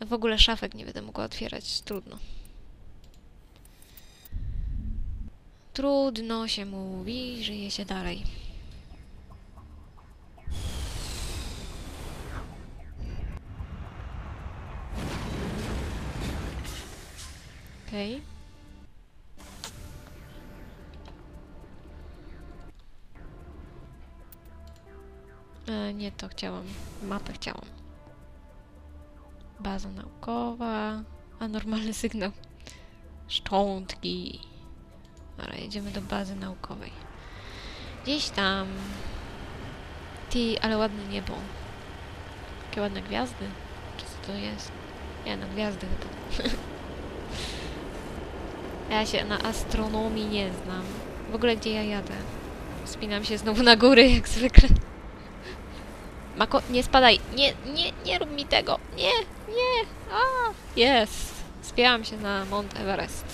W ogóle szafek nie będę mogła otwierać. Trudno. Trudno się mówi, żyje się dalej. Okej. E, nie to chciałam. Mapę chciałam. Baza naukowa. A normalny sygnał. Szczątki. Dobra, jedziemy do bazy naukowej. Gdzieś tam. Ty, ale ładne niebo. Jakie ładne gwiazdy. Czy co to jest? Nie, no gwiazdy chyba. ja się na astronomii nie znam. W ogóle gdzie ja jadę? Spinam się znowu na góry, jak zwykle. Mako, nie spadaj! Nie, nie, nie rób mi tego! Nie, nie! A, jest! Spięłam się na Mount Everest.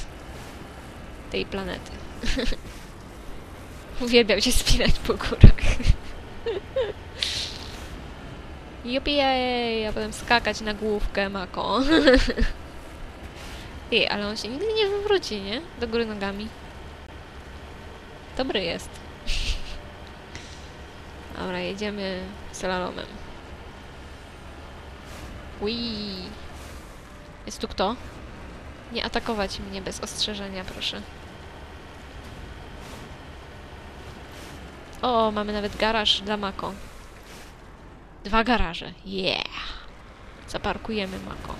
Tej planety. Uwielbiam się spinać po górach. Jupiej, a potem skakać na główkę Mako. Ej, ale on się nigdy nie wywróci, nie? Do góry nogami. Dobry jest. Dobra, jedziemy slalomem. Ui. Jest tu kto? Nie atakować mnie bez ostrzeżenia, proszę. O, mamy nawet garaż dla Mako. Dwa garaże. Yeah! Zaparkujemy Mako.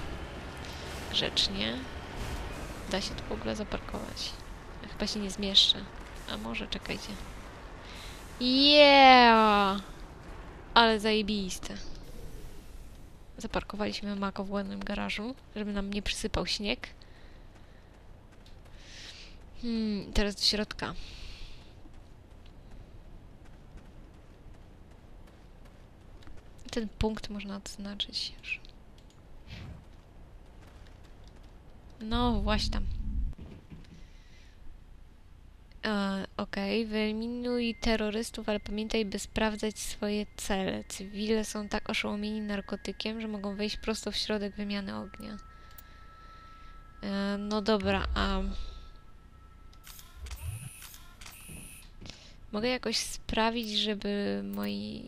Grzecznie. Da się tu w ogóle zaparkować. Chyba się nie zmieszczę. A może, czekajcie. Yeah! Ale zajebiste. Zaparkowaliśmy Mako w ładnym garażu, żeby nam nie przysypał śnieg. Hmm, teraz do środka. Ten punkt można odznaczyć już. No, właśnie tam. Okej, wyeliminuj terrorystów, ale pamiętaj, by sprawdzać swoje cele. Cywile są tak oszołomieni narkotykiem, że mogą wejść prosto w środek wymiany ognia. E, no dobra, a... Mogę jakoś sprawić, żeby moi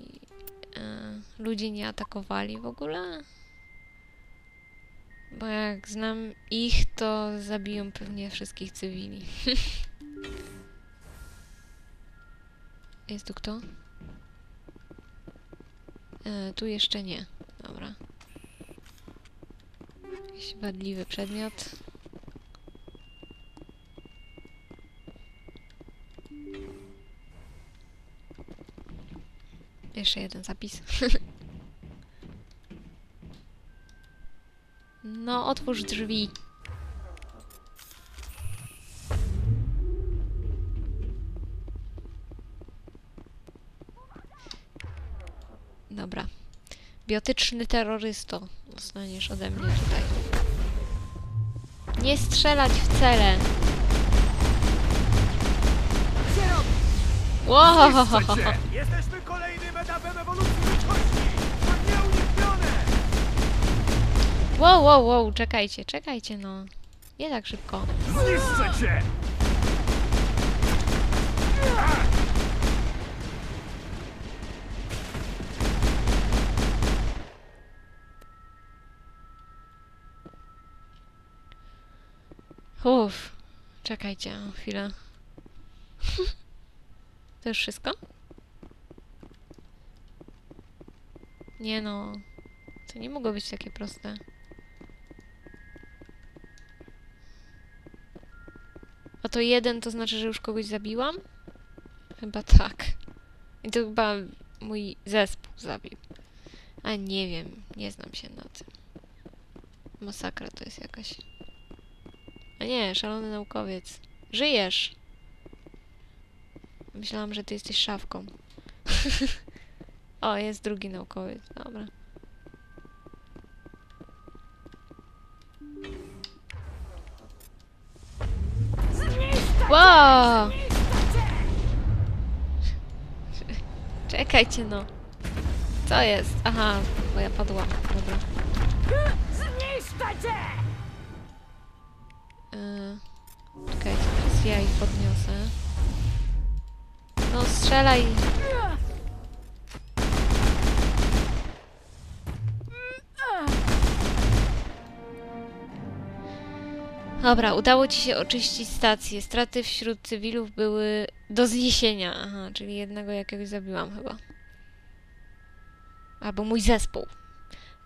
e, ludzie nie atakowali w ogóle? Bo jak znam ich, to zabiją pewnie wszystkich cywili. Jest tu kto? E, tu jeszcze nie. Dobra. Jakiś wadliwy przedmiot. Jeszcze jeden zapis. no, otwórz drzwi. Dobra. Biotyczny terrorysto. Dostaniesz ode mnie tutaj. Nie strzelać w cele. Wow! Jesteśmy kolejnym etapem ewolucji ludzkości! To nieuniknione! Wow, wow, wow, czekajcie, czekajcie, no. Nie tak szybko. Zniszczę cię! Uff. Czekajcie, chwilę. To już wszystko? Nie no. To nie mogło być takie proste. A to jeden to znaczy, że już kogoś zabiłam? Chyba tak. I to chyba mój zespół zabił. A nie wiem, nie znam się na tym. Masakra to jest jakaś. A nie, szalony naukowiec. Żyjesz! Myślałam, że ty jesteś szafką. o, jest drugi naukowiec. Dobra. Wow! Czekajcie no. Co jest? Aha, bo ja padłam. Dobra. Ja ich podniosę. No strzelaj! Dobra, udało ci się oczyścić stację. Straty wśród cywilów były do zniesienia. Aha, czyli jednego jakiegoś zabiłam chyba. Albo mój zespół.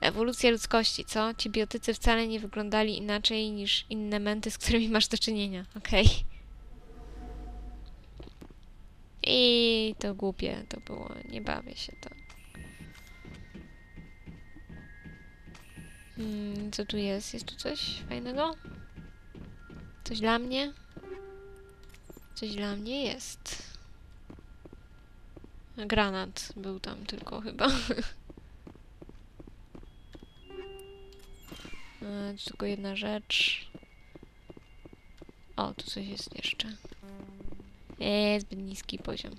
Ewolucja ludzkości, co? Ci biotycy wcale nie wyglądali inaczej niż inne menty, z którymi masz do czynienia. Okej. I to głupie to było. Nie bawię się to. Hmm, co tu jest? Jest tu coś fajnego? Coś dla mnie? Coś dla mnie jest. Granat był tam tylko chyba. E, tylko jedna rzecz. O, tu coś jest jeszcze. Eee, zbyt niski poziom.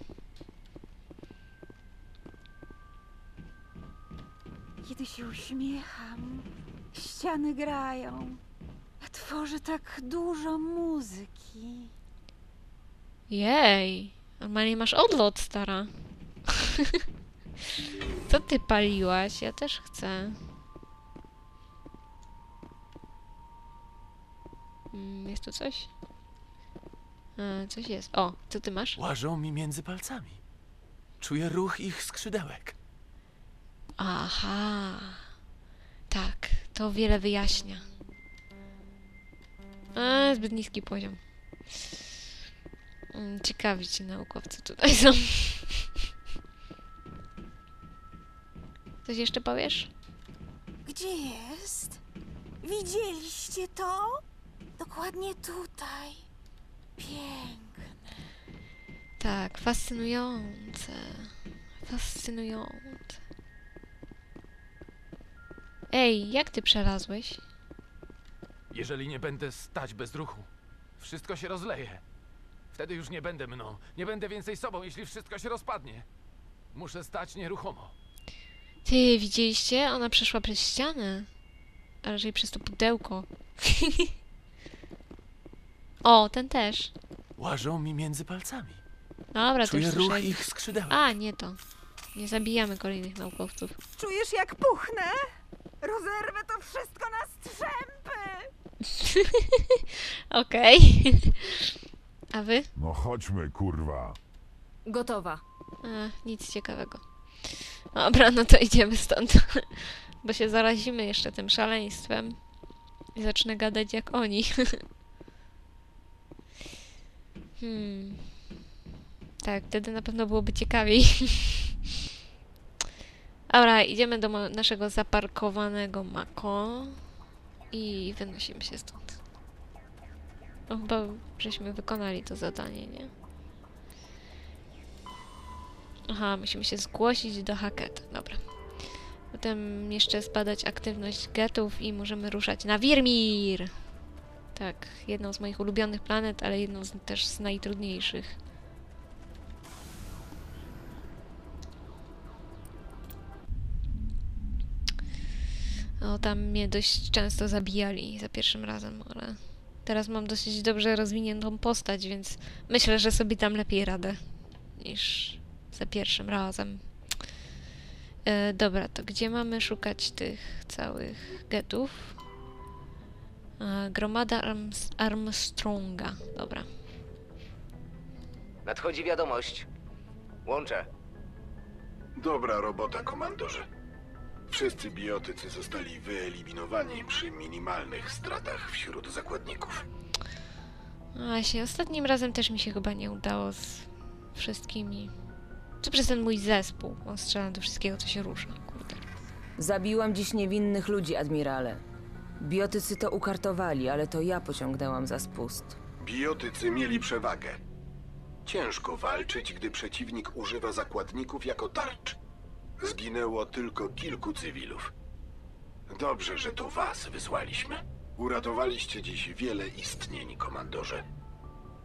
Kiedy się uśmiecham, ściany grają. Tworzę tak dużo muzyki. Jej! Normalnie masz odlot, stara. Co ty paliłaś? Ja też chcę. Mm, Jest tu coś? A, coś jest. O, co ty masz? Łażą mi między palcami. Czuję ruch ich skrzydełek. Aha. Tak, to wiele wyjaśnia. A, zbyt niski poziom. Mm, Ciekawi ci naukowcy tutaj są. Coś jeszcze powiesz? Gdzie jest? Widzieliście to? Dokładnie tutaj. Piękne. Tak, fascynujące. Fascynujące. Ej, jak ty przelazłeś? Jeżeli nie będę stać bez ruchu, wszystko się rozleje. Wtedy już nie będę mną. Nie będę więcej sobą, jeśli wszystko się rozpadnie. Muszę stać nieruchomo. Ty, widzieliście? Ona przeszła przez ścianę. A raczej przez to pudełko. o, ten też. Łażą mi między palcami. Dobra, to Czuję już ruch słyszeli. ich skrzydełek. A, nie to. Nie zabijamy kolejnych naukowców. Czujesz jak puchnę? Rozerwę to wszystko na strzępy! Okej. A wy? No chodźmy, kurwa. Gotowa. A, nic ciekawego. Dobra, no to idziemy stąd. Bo się zarazimy jeszcze tym szaleństwem. I zacznę gadać jak oni. Hmm. Tak, wtedy na pewno byłoby ciekawiej. Dobra, idziemy do naszego zaparkowanego Mako. I wynosimy się stąd. No chyba żeśmy wykonali to zadanie, nie? Aha, musimy się zgłosić do Hacketa. Dobra. Potem jeszcze zbadać aktywność getów i możemy ruszać na Wirmir! Tak, jedną z moich ulubionych planet, ale jedną z, też z najtrudniejszych. O, tam mnie dość często zabijali za pierwszym razem, ale teraz mam dosyć dobrze rozwiniętą postać, więc myślę, że sobie tam lepiej radę niż za pierwszym razem. E, dobra, to gdzie mamy szukać tych całych getów? E, gromada Arms Armstronga. Dobra. Nadchodzi wiadomość. Łączę. Dobra robota, komandorze. Wszyscy biotycy zostali wyeliminowani przy minimalnych stratach wśród zakładników. No Właśnie, ostatnim razem też mi się chyba nie udało z wszystkimi. Co przez ten mój zespół? On strzela do wszystkiego, co się rusza. Kurde. Zabiłam dziś niewinnych ludzi, admirale. Biotycy to ukartowali, ale to ja pociągnęłam za spust. Biotycy mieli przewagę. Ciężko walczyć, gdy przeciwnik używa zakładników jako tarcz. Zginęło tylko kilku cywilów. Dobrze, że to was wysłaliśmy. Uratowaliście dziś wiele istnień, komandorze.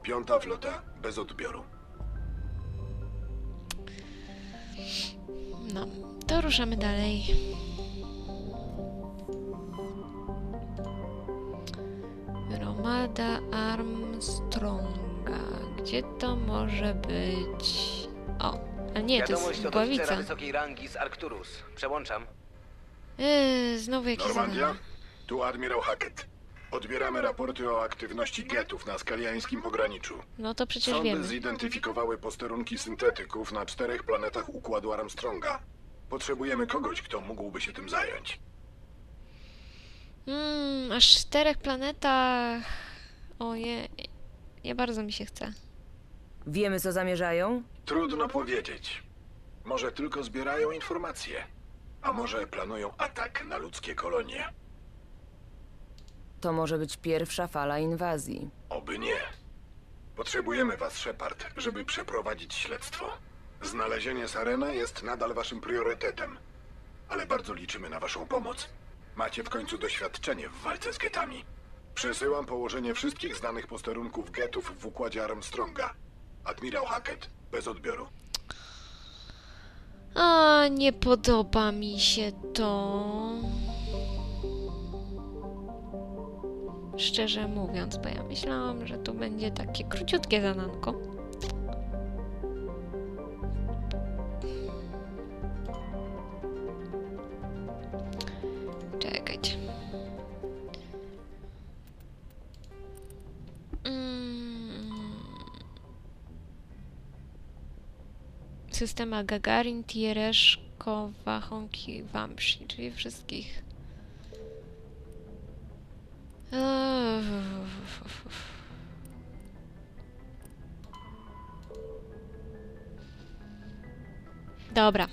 Piąta flota bez odbioru. No, to ruszamy dalej. Gromada Armstronga. Gdzie to może być? O, a nie, to Wiadomość jest od oficera głowica. wysokiej rangi z Arcturus. Przełączam. Yy, znowu jakieś Normandia? zadanie. Tu admirał Hackett. Odbieramy raporty o aktywności getów na skaliańskim pograniczu. No to przecież Sądy wiemy. zidentyfikowały posterunki syntetyków na czterech planetach Układu Armstronga. Potrzebujemy kogoś, kto mógłby się tym zająć. Mmm, aż czterech planetach. Oje, nie bardzo mi się chce. Wiemy, co zamierzają? Trudno powiedzieć. Może tylko zbierają informacje, a może planują atak na ludzkie kolonie. To może być pierwsza fala inwazji. Oby nie. Potrzebujemy was, Shepard, żeby przeprowadzić śledztwo. Znalezienie Sarena jest nadal waszym priorytetem, ale bardzo liczymy na waszą pomoc. Macie w końcu doświadczenie w walce z getami. Przesyłam położenie wszystkich znanych posterunków getów w układzie Armstronga. Admirał Hackett, bez odbioru. A, nie podoba mi się to. Szczerze mówiąc, bo ja myślałam, że to będzie takie króciutkie zadanko. Systema Gagarin, Tiereszko, Wachonki, Wamsi, czyli wszystkich. Dobra.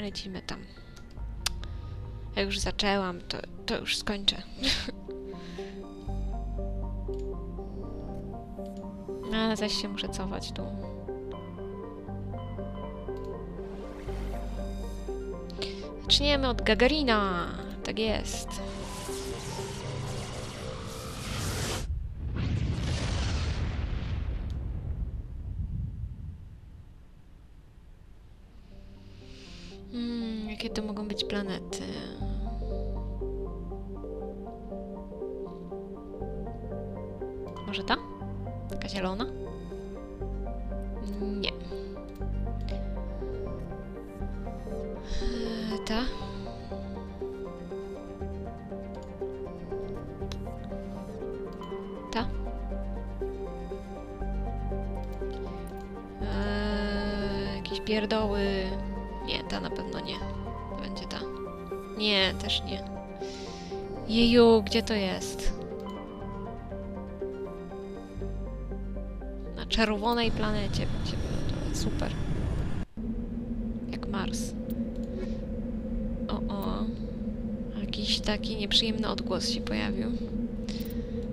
Lecimy tam. Jak już zaczęłam, to, to już skończę. Ale zaś się muszę cofać tu. Zaczniemy od Gagarina. Tak jest. Hmm, jakie to mogą być planety? Może ta? Taka zielona? Eee, Ta? Eee, jakieś pierdoły. Nie, ta na pewno nie. To będzie ta. Nie, też nie. Jeju, gdzie to jest? Na czerwonej planecie będzie to super. Jak Mars. O, o. Jakiś taki nieprzyjemny odgłos się pojawił.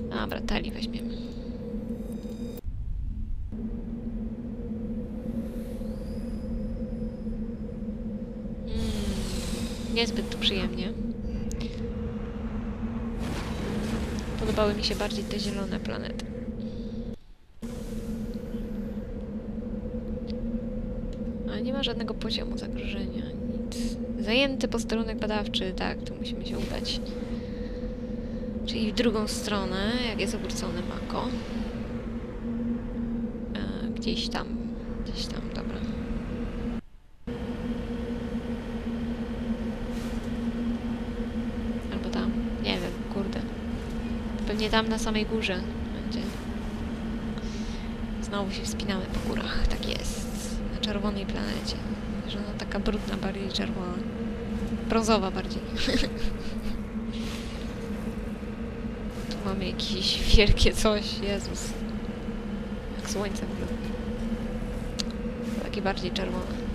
Dobra, tali weźmiemy. Mm, niezbyt przyjemnie. Podobały mi się bardziej te zielone planety. Ale nie ma żadnego poziomu zagrożenia, nic. Zajęty posterunek badawczy, tak, tu musimy się udać. Czyli w drugą stronę, jak jest obrócony Mako. E, gdzieś tam, gdzieś tam, dobra. Albo tam, nie wiem, kurde. Pewnie tam na samej górze będzie. Znowu się wspinamy po górach, tak jest. Na czerwonej planecie. Że ona taka brudna, bardziej czerwona. Brązowa bardziej. tu mamy jakieś wielkie coś, Jezus. Jak słońce wygląda. Takie bardziej czerwone.